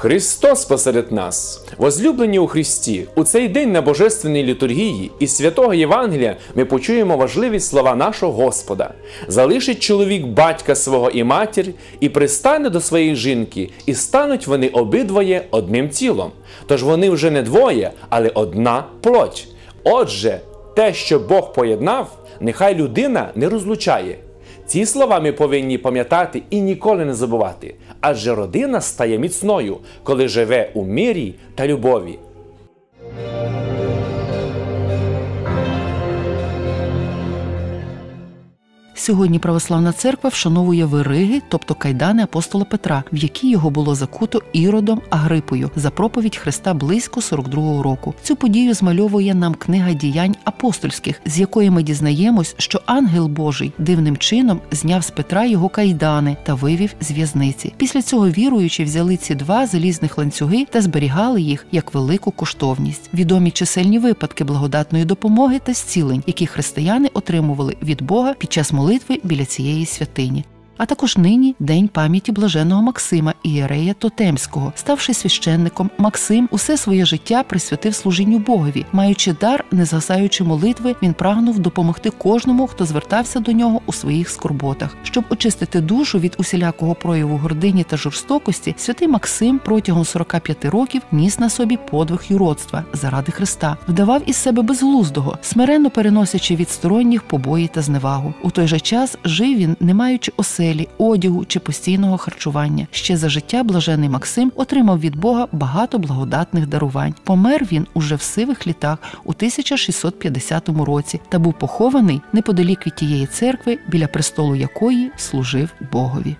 Христос посеред нас, возлюблені у Христі, у цей день на Божественній літургії і святого Євангелія ми почуємо важливі слова нашого Господа. Залишить чоловік батька свого і матір, і пристане до своєї жінки, і стануть вони обидвоє одним тілом. Тож вони вже не двоє, але одна плоть. Отже, те, що Бог поєднав, нехай людина не розлучає. Ці слова ми повинні пам'ятати і ніколи не забувати, адже родина стає міцною, коли живе у мирі та любові. Сьогодні православна церква вшановує вириги, тобто кайдани апостола Петра, в які його було закуто іродом Агрипою за проповідь Христа близько 42-го року. Цю подію змальовує нам книга діянь апостольських, з якої ми дізнаємось, що ангел Божий дивним чином зняв з Петра його кайдани та вивів з в'язниці. Після цього віруючі взяли ці два залізних ланцюги та зберігали їх як велику коштовність. Відомі чисельні випадки благодатної допомоги та зцілень, які християни отримували від Бога під час молитви біля цієї святині. А також нині день пам'яті блаженого Максима Ієрея Тотемського. Ставши священником, Максим усе своє життя присвятив служінню Богові. Маючи дар, не згасаючи молитви, він прагнув допомогти кожному, хто звертався до нього у своїх скорботах. Щоб очистити душу від усілякого прояву гордині та жорстокості, святий Максим протягом 45 років ніс на собі подвиг юродства заради Христа, вдавав із себе безглуздого, смиренно переносячи від сторонніх побої та зневагу. У той же час жив він, не маючи оселі, одягу чи постійного харчування. Ще за життя блажений Максим отримав від Бога багато благодатних дарувань. Помер він уже в сивих літах у 1650 році та був похований неподалік від тієї церкви, біля престолу якої служив Богові.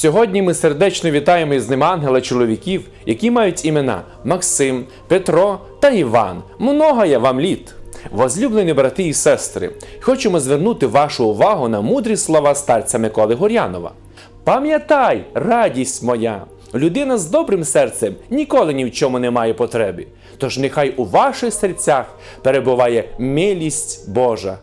Сьогодні ми сердечно вітаємо із ним ангела чоловіків, які мають імена Максим, Петро та Іван. Много я вам літ. Возлюблені брати і сестри, хочемо звернути вашу увагу на мудрі слова старця Миколи Горянова. Пам'ятай, радість моя! Людина з добрим серцем ніколи ні в чому не має потреби. Тож нехай у ваших серцях перебуває милість Божа.